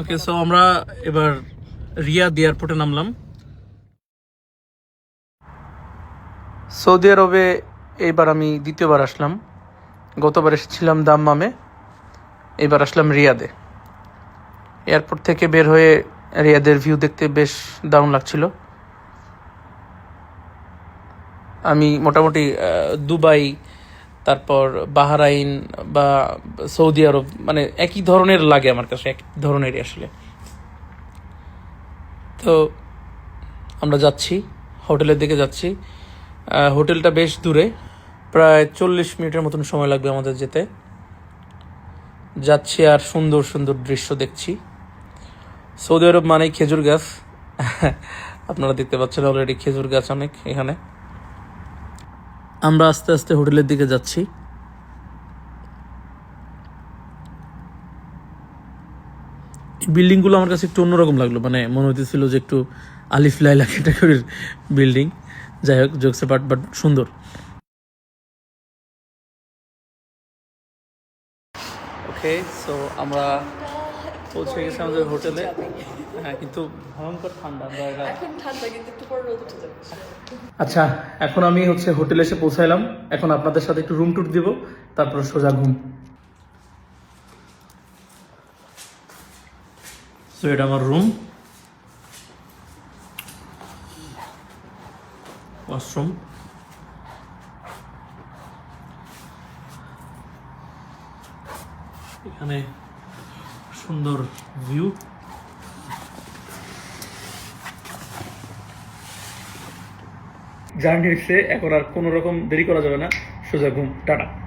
Okay so আমরা এবার রিয়াদ এয়ারপোর্টে নামলাম। সৌদি আরবে এইবার আমি দ্বিতীয়বার আসলাম। গতবার এসেছিলাম দাম্মামে এবার আসলাম রিয়াদে। এয়ারপোর্ট থেকে বের হয়ে রিয়াদের ভিউ দেখতে বেশ দারুণ লাগছিল। আমি মোটামুটি দুবাই তারপর বাহারাইন বা সৌদি আরব মানে একই ধরনের লাগে আমার কাছে এক ধরনেরই আসলে। তো আমরা যাচ্ছি, হোটেলের দিকে যাচ্ছি। হোটেলটা বেশ দূরে, প্রায় চল্লিশ মিনিটের মতন সময় লাগবে আমাদের যেতে। যাচ্ছি আর সুন্দর সুন্দর দৃশ্য দেখছি। সৌদি আরব মানেই খেজুর গাছ। আপনারা দেখতে পাচ্ছেন অলরেডি খেজুর গাছ অনেক এখানে। আমরা আস্তে আস্তে হোটেলের দিকে যাচ্ছি। বিল্ডিংগুলো আমার কাছে একটু অন্যরকম লাগল মানে মনে হইতেছিল যে একটু আলিফ লাইলা ক্যাটাগরির বিল্ডিং। যাই হোক জোকসে বাট বাট সুন্দর। ওকে সো আমরা পৌঁছে গেছি আমাদের হোটেলে। হ্যাঁ কিন্তু ভয়ঙ্কর ঠান্ডা আমরা এটা এখন ঠান্ডা কিন্তু একটু পরে রোদ উঠে যাবে। আচ্ছা এখন আমি হচ্ছে হোটেলে এসে পৌঁছাইলাম। এখন আপনাদের সাথে একটু রুম ট্যুর দিব তারপর সোজা ঘুম। তো এটা আমার রুম ওয়াশরুম এখানে সুন্দর ভিউ জার্নি হচ্ছে এখন আর কোনো রকম দেরি করা যাবে না। সোজা ঘুম, টাটা।